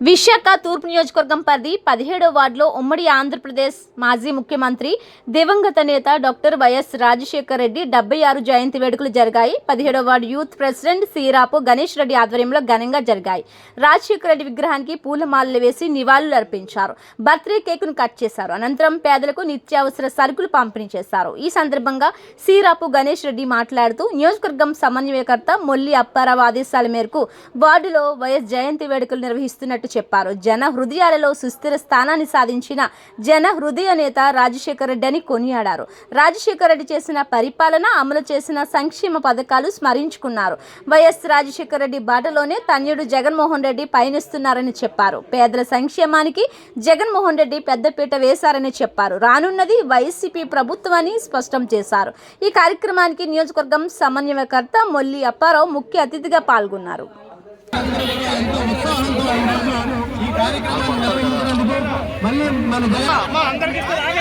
విశాఖ తూర్పు నియోజకవర్గం పరిధి పదిహేడో వార్డులో ఉమ్మడి ఆంధ్రప్రదేశ్ మాజీ ముఖ్యమంత్రి దివంగత నేత డాక్టర్ వైఎస్ రాజశేఖర్ రెడ్డి డెబ్బై ఆరు జయంతి వేడుకలు జరిగాయి. పదిహేడో ward youth president Seerapu Ganesh Reddy ఆధ్వర్యంలో ఘనంగా జరిగాయి. రాజశేఖర రెడ్డి విగ్రహానికి పూలమాలలు వేసి నివాళులు అర్పించారు. బర్త్డే కేకును కట్ చేశారు. అనంతరం పేదలకు నిత్యావసర సరుకులు పంపిణీ చేశారు. ఈ సందర్భంగా సీరాపు గణేష్ రెడ్డి మాట్లాడుతూ నియోజకవర్గం సమన్వయకర్త మొల్లి అప్పారావు ఆదేశాల మేరకు వార్డులో వైఎస్ జయంతి వేడుకలు నిర్వహిస్తున్నట్టు చెప్పారు. జన హృదయాలలో సుస్థిర స్థానాన్ని సాధించిన జన హృదయ నేత రాజశేఖర రెడ్డి అని కొనియాడారు. రాజశేఖర రెడ్డి చేసిన పరిపాలన అమలు చేసిన సంక్షేమ పథకాలు స్మరించుకున్నారు. వైఎస్ రాజశేఖర రెడ్డి బాటలోనే తన్యుడు జగన్మోహన్ రెడ్డి పయనిస్తున్నారని చెప్పారు. పేదల సంక్షేమానికి జగన్మోహన్ రెడ్డి పెద్దపీట వేశారని చెప్పారు. రానున్నది వైసీపీ ప్రభుత్వాన్ని స్పష్టం చేశారు. ఈ కార్యక్రమానికి నియోజకవర్గం సమన్వయకర్త మొల్లి అప్పారావు ముఖ్య అతిథిగా పాల్గొన్నారు. ఈ కార్యక్రమాన్ని నిర్వహించినందుకు మళ్ళీ మన జగన్